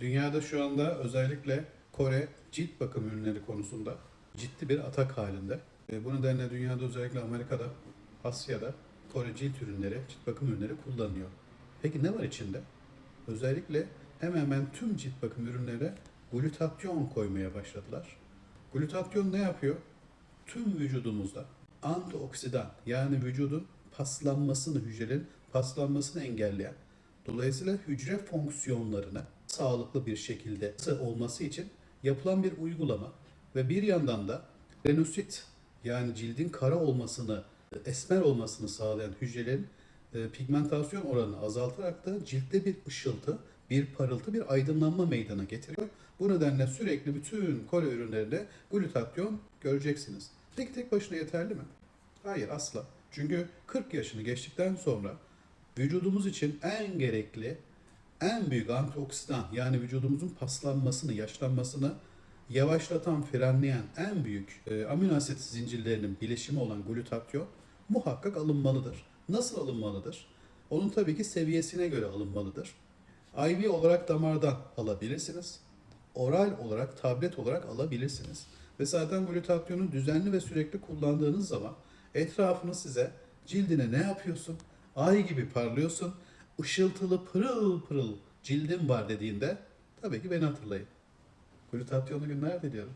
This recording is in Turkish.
Dünyada şu anda özellikle Kore cilt bakım ürünleri konusunda ciddi bir atak halinde. E, Bu nedenle dünyada özellikle Amerika'da, Asya'da Kore cilt ürünleri, cilt bakım ürünleri kullanılıyor. Peki ne var içinde? Özellikle hemen hemen tüm cilt bakım ürünlerine glutatyon koymaya başladılar. Glutatyon ne yapıyor? Tüm vücudumuzda antioksidan yani vücudun paslanmasını, hücrelerin paslanmasını engelleyen, dolayısıyla hücre fonksiyonlarını sağlıklı bir şekilde olması için yapılan bir uygulama ve bir yandan da renosit yani cildin kara olmasını, esmer olmasını sağlayan hücrelerin e, pigmentasyon oranını azaltarak da ciltte bir ışıltı, bir parıltı, bir aydınlanma meydana getiriyor. Bu nedenle sürekli bütün Kore ürünlerinde glutatyon göreceksiniz. Tek tek başına yeterli mi? Hayır asla. Çünkü 40 yaşını geçtikten sonra vücudumuz için en gerekli, en büyük antioksidan yani vücudumuzun paslanmasını, yaşlanmasını yavaşlatan, frenleyen en büyük e, amino asit zincirlerinin bileşimi olan glutatyon muhakkak alınmalıdır. Nasıl alınmalıdır? Onun tabii ki seviyesine göre alınmalıdır. IV olarak damardan alabilirsiniz. Oral olarak, tablet olarak alabilirsiniz. Ve zaten glutatyonu düzenli ve sürekli kullandığınız zaman etrafını size cildine ne yapıyorsun? Ay gibi parlıyorsun. Işıltılı pırıl pırıl cildim var dediğinde tabii ki beni hatırlayın. Glutatyonlu günler diliyorum.